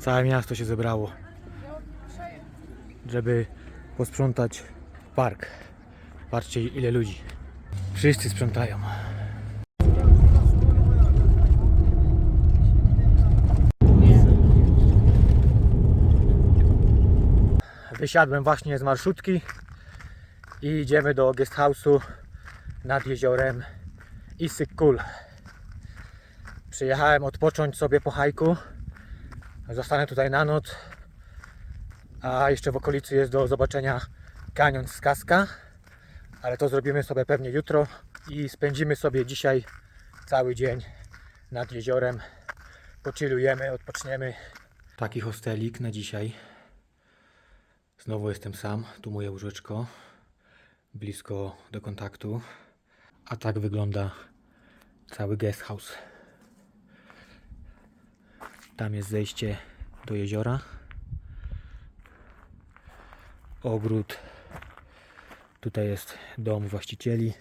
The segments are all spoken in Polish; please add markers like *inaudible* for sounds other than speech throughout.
Całe miasto się zebrało, żeby posprzątać park. Patrzcie ile ludzi. Wszyscy sprzątają. Wysiadłem właśnie z marszutki i idziemy do guest house'u nad jeziorem Isyk-Kul. Przyjechałem odpocząć sobie po hajku. Zostanę tutaj na noc. A jeszcze w okolicy jest do zobaczenia kanion z Kaska. Ale to zrobimy sobie pewnie jutro i spędzimy sobie dzisiaj cały dzień nad jeziorem. Pochillujemy, odpoczniemy. Taki hostelik na dzisiaj. Znowu jestem sam. Tu moje łóżeczko. Blisko do kontaktu. A tak wygląda cały guest house. Tam jest zejście do jeziora. Ogród. Tutaj jest dom właścicieli.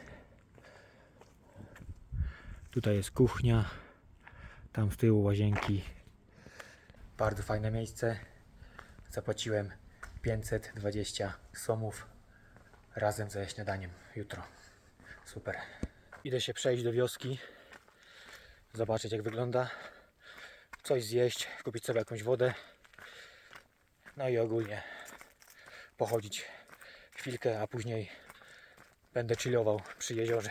Tutaj jest kuchnia. Tam z tyłu łazienki. Bardzo fajne miejsce. Zapłaciłem 520 somów razem ze śniadaniem jutro. Super. Idę się przejść do wioski. Zobaczyć jak wygląda. Coś zjeść, kupić sobie jakąś wodę. No i ogólnie pochodzić chwilkę, a później będę chillował przy jeziorze.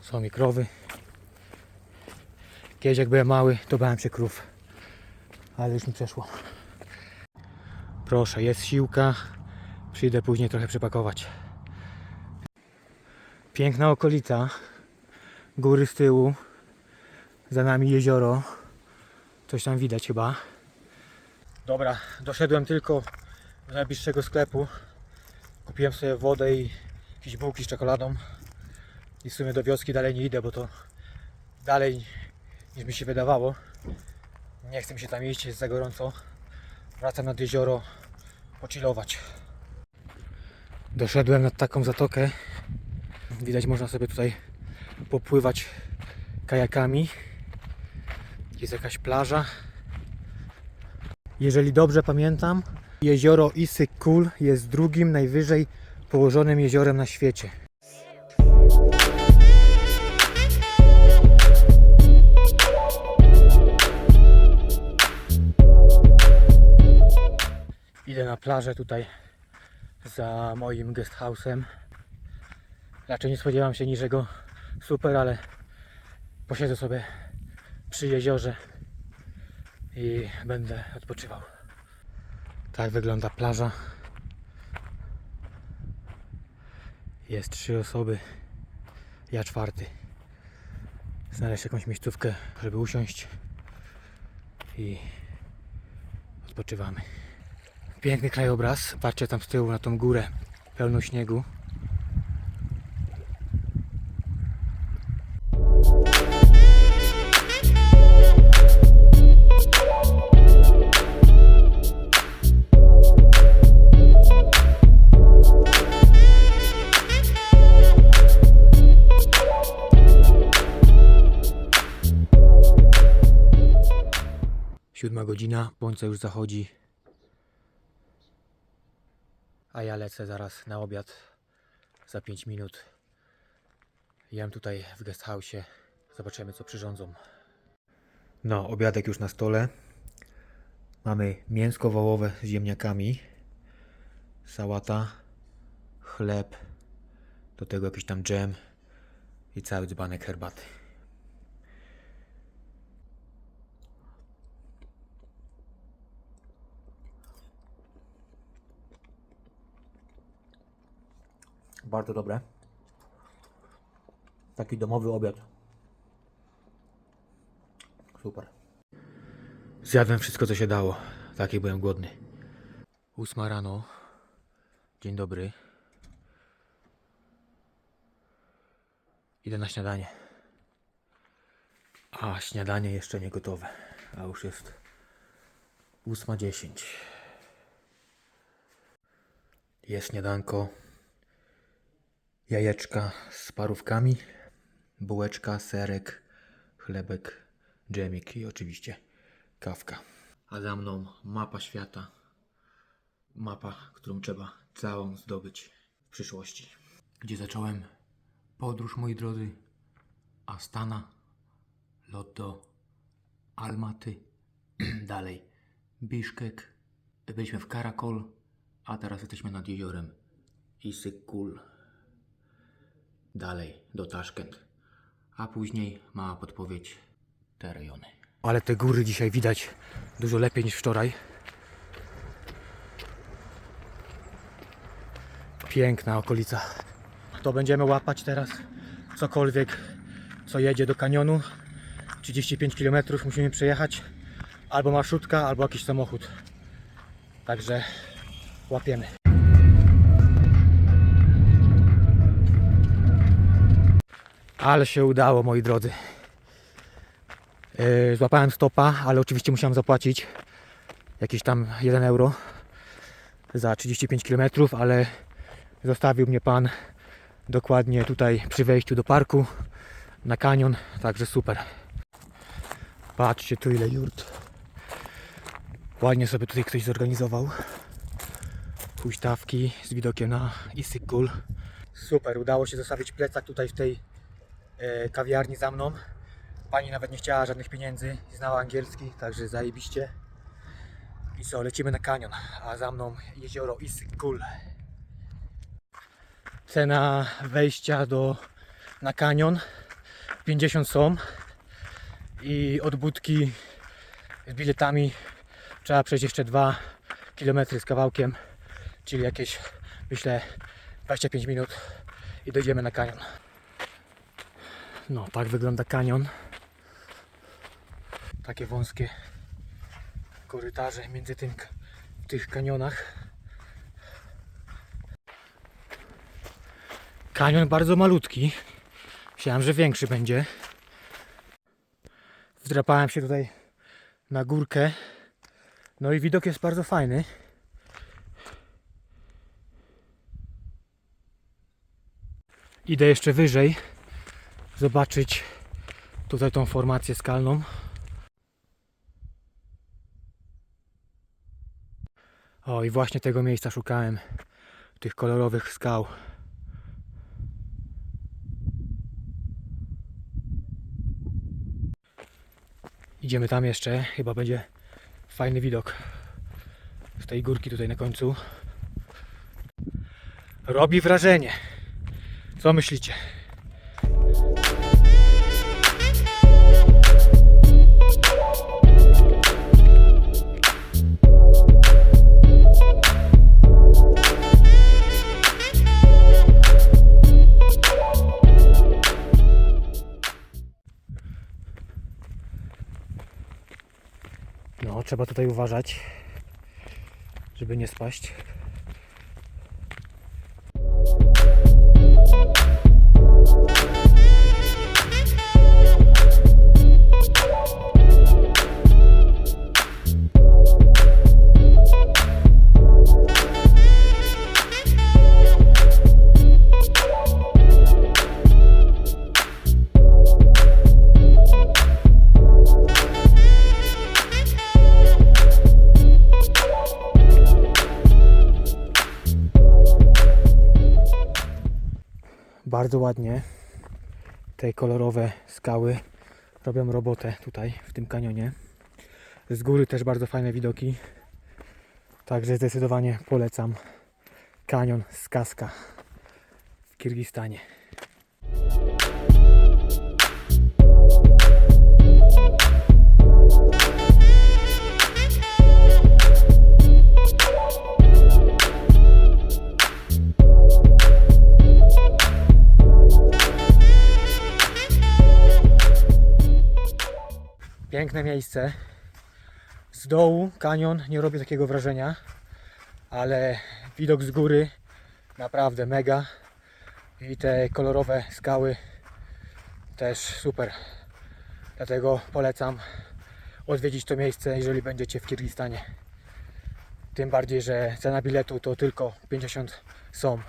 Są mi krowy. Kiedyś jak byłem mały, to bałem się krów. Ale już mi przeszło. Proszę, jest siłka. Przyjdę później trochę przypakować. Piękna okolica. Góry z tyłu. Za nami jezioro. Coś tam widać chyba. Dobra, doszedłem tylko do najbliższego sklepu. Kupiłem sobie wodę i jakieś bułki z czekoladą. I w sumie do wioski dalej nie idę, bo to dalej niż mi się wydawało. Nie chcę mi się tam iść, jest za gorąco. Wracam nad jezioro pochillować. Doszedłem nad taką zatokę. Widać, można sobie tutaj popływać kajakami. Jest jakaś plaża. Jeżeli dobrze pamiętam, jezioro Isyk-Kul jest drugim najwyżej położonym jeziorem na świecie. Idę na plażę tutaj za moim guest house'em. Raczej nie spodziewam się niczego super, ale posiedzę sobie przy jeziorze i będę odpoczywał. Tak wygląda plaża. Jest trzy osoby, ja czwarty. Znaleźć jakąś miejscówkę, żeby usiąść i odpoczywamy. Piękny krajobraz. Patrzcie tam z tyłu na tą górę pełną śniegu. Siódma godzina, słońce już zachodzi. A ja lecę zaraz na obiad za 5 minut. Jem tutaj w guest house. Zobaczymy co przyrządzą. No, obiadek już na stole. Mamy mięsko wołowe z ziemniakami, sałata, chleb, do tego jakiś tam dżem i cały dzbanek herbaty. Bardzo dobre. Taki domowy obiad. Super. Zjadłem wszystko, co się dało. Taki byłem głodny. Ósma rano. Dzień dobry. Idę na śniadanie. A śniadanie jeszcze nie gotowe. A już jest ósma dziesięć. Jest śniadanko jajeczka z parówkami, bułeczka, serek, chlebek, dżemik i oczywiście kawka. a za mną mapa świata. Mapa, którą trzeba całą zdobyć w przyszłości. Gdzie zacząłem podróż, moi drodzy, Astana, lot do Almaty, *clears throat* dalej Biszkek, byliśmy w Karakol, a teraz jesteśmy nad jeziorem Issyk-Kul. Dalej do Taszkent, a później mała podpowiedź te rejony. Ale te góry dzisiaj widać dużo lepiej niż wczoraj. Piękna okolica. To będziemy łapać teraz cokolwiek, co jedzie do kanionu. 35 km musimy przejechać. Albo marszutka, albo jakiś samochód. Także łapiemy. Ale się udało, moi drodzy. Yy, złapałem stopa, ale oczywiście musiałem zapłacić jakieś tam 1 euro za 35 km, ale zostawił mnie pan dokładnie tutaj przy wejściu do parku na kanion, także super. Patrzcie tu ile jurt. Ładnie sobie tutaj ktoś zorganizował. Huśtawki z widokiem na Issyk-Kul. Super, udało się zostawić plecak tutaj w tej e, kawiarni za mną. Pani nawet nie chciała żadnych pieniędzy, znała angielski, także zajebiście. I co, lecimy na kanion, a za mną jezioro Issyk-Kul. Cena wejścia do, na kanion 50 są i od budki z biletami trzeba przejść jeszcze 2 km z kawałkiem, czyli jakieś myślę 25 minut i dojdziemy na kanion. No, tak wygląda kanion. Takie wąskie korytarze między tym, w tych kanionach. Kanion bardzo malutki. Myślałem, że większy będzie. Wdrapałem się tutaj na górkę. No i widok jest bardzo fajny. Idę jeszcze wyżej, zobaczyć tutaj tą formację skalną. O i właśnie tego miejsca szukałem, tych kolorowych skał. Idziemy tam jeszcze, chyba będzie fajny widok z tej górki tutaj na końcu. Robi wrażenie. Co myślicie? Trzeba tutaj uważać, żeby nie spaść. Bardzo ładnie te kolorowe skały robią robotę tutaj w tym kanionie. Z góry też bardzo fajne widoki. Także zdecydowanie polecam kanion z Kaska w Kirgistanie. Piękne miejsce. Z dołu kanion nie robi takiego wrażenia, ale widok z góry naprawdę mega. I te kolorowe skały też super. Dlatego polecam odwiedzić to miejsce, jeżeli będziecie w Kirgistanie. Tym bardziej, że cena biletu to tylko 50 som,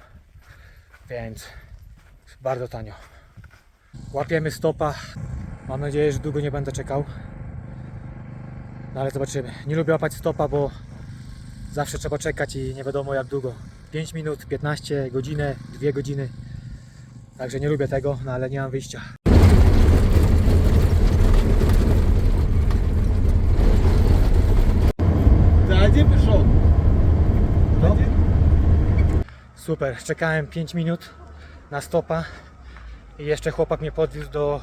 więc bardzo tanio. Łapiemy stopa. Mam nadzieję, że długo nie będę czekał. No ale zobaczymy. Nie lubię łapać stopa, bo zawsze trzeba czekać i nie wiadomo jak długo. 5 minut, 15, godzinę, 2 godziny. Także nie lubię tego, no ale nie mam wyjścia. Zajdzie wyszło. No. Super, czekałem 5 minut na stopa i jeszcze chłopak mnie podwiózł do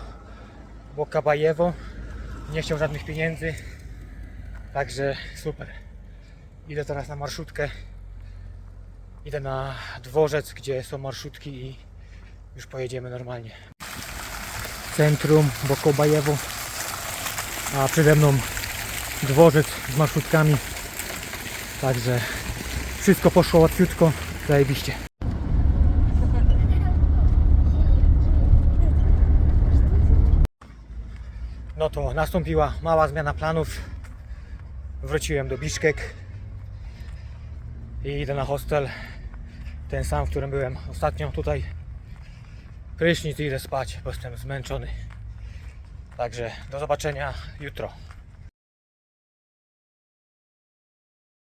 Bokabajewo. Nie chciał żadnych pieniędzy, także super. Idę teraz na marszutkę. Idę na dworzec, gdzie są marszutki i już pojedziemy normalnie. Centrum Bokobajewo, a przede mną dworzec z marszutkami. Także wszystko poszło łatwiutko, zajebiście. No to nastąpiła mała zmiana planów. Wróciłem do Biszkek i idę na hostel. Ten sam, w którym byłem ostatnio tutaj. Prysznic i idę spać, bo jestem zmęczony. Także do zobaczenia jutro.